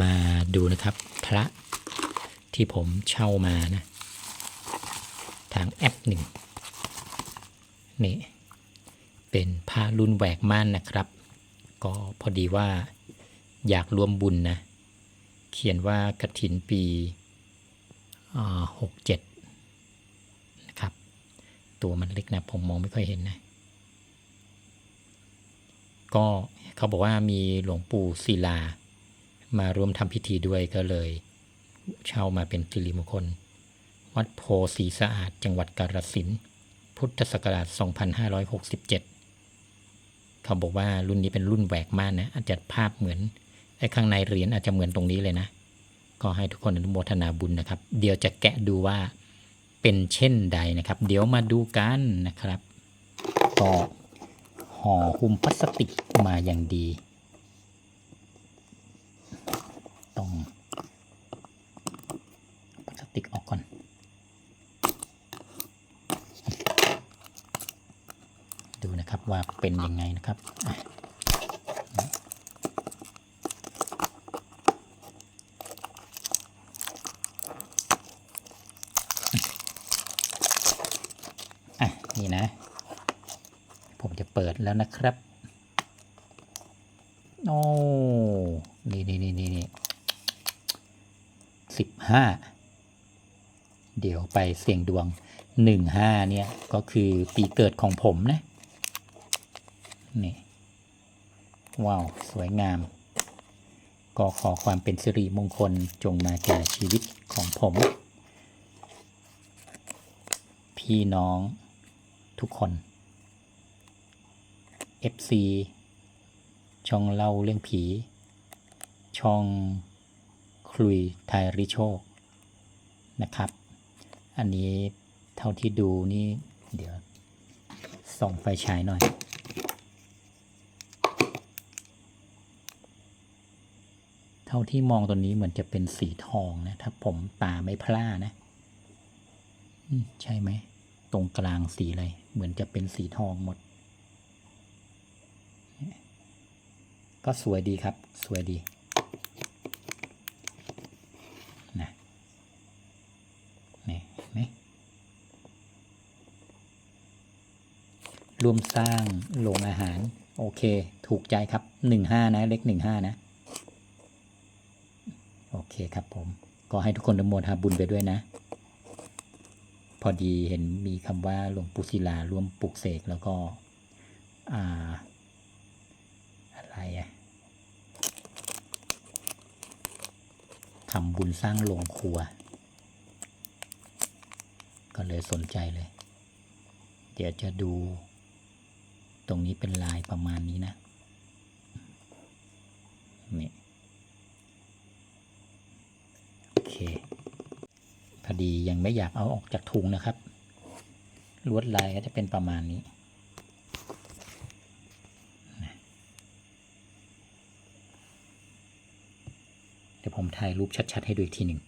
มาดูนะครับพระที่ผมเช่ามานะ ทางแอปหนึ่งนี่เป็นพระรุ่นแหวกม่านนะครับ ก็พอดีว่าอยากรวมบุญนะ เขียนว่ากระถินปีหกเจ็ดนะครับ ตัวมันเล็กนะ ผมมองไม่ค่อยเห็นนะ ก็เขาบอกว่ามีหลวงปู่ศิลา มาร่วมทำพิธีด้วยก็เลย เช่ามาเป็นสิริมงคล วัดโพสีสะอาดจังหวัดกาฬสินธุ์พุทธศักราช 2567 เขาบอกว่ารุ่นนี้เป็นรุ่นแหวกม่านนะ อาจจะภาพเหมือนไอ้ข้างในเหรียญอาจจะเหมือนตรงนี้เลยนะ ก็ให้ทุกคนอนุโมทนาบุญนะครับ เดี๋ยวจะแกะดูว่าเป็นเช่นใดนะครับ เดี๋ยวมาดูกันนะครับ ก็ห่อหุ้มพลาสติกมาอย่างดี ต้องพลาสติกออกก่อน ดูนะครับว่าเป็นยังไงนะครับนี่นะ ผมจะเปิดแล้วนะครับ โอ้ นี่นี่นี่นี่ นี่สิบห้าเดี๋ยวไปเสี่ยงดวงหนึ่งห้าเนี่ย ก็คือปีเกิดของผมนะ นี่ ว้าว สวยงาม ก็ขอความเป็นสิริมงคลจงมาแก่ชีวิตของผม พี่น้องทุกคน FC ช่องเล่าเรื่องผี ช่อง คลุยไทยริโชคนะครับ อันนี้เท่าที่ดูนี่ เดี๋ยว ส่องไฟฉายหน่อย เท่าที่มองตัวนี้เหมือนจะเป็นสีทองนะ ถ้าผมตาไม่พลาดนะใช่ไหม ตรงกลางสีอะไร เหมือนจะเป็นสีทองหมด ก็สวยดีครับ สวยดี นะนี่เห็นไหม รวมสร้างโรงอาหาร โอเค ถูกใจครับหนึ่งห้านะเล็กหนึ่งห้านะ โอเคครับผม ก็ให้ทุกคนอนุโมทาบุญไปด้วยนะ พอดีเห็นมีคำว่าหลวงปู่ศิลาร่วมปลุกเสกแล้วก็ อ่า อะไรอะทำบุญสร้างโรงครัว ก็เลยสนใจเลย เดี๋ยวจะดู รงนี้เป็นลายประมาณนี้นะนี่โอเคพอดียังไม่อยากเอาออกจากถุงนะครับ ลวดลายก็จะเป็นประมาณนี้เดี๋ยวผมถ่ายรูปชัด ๆ ให้ดูอีกทีหนึ่ง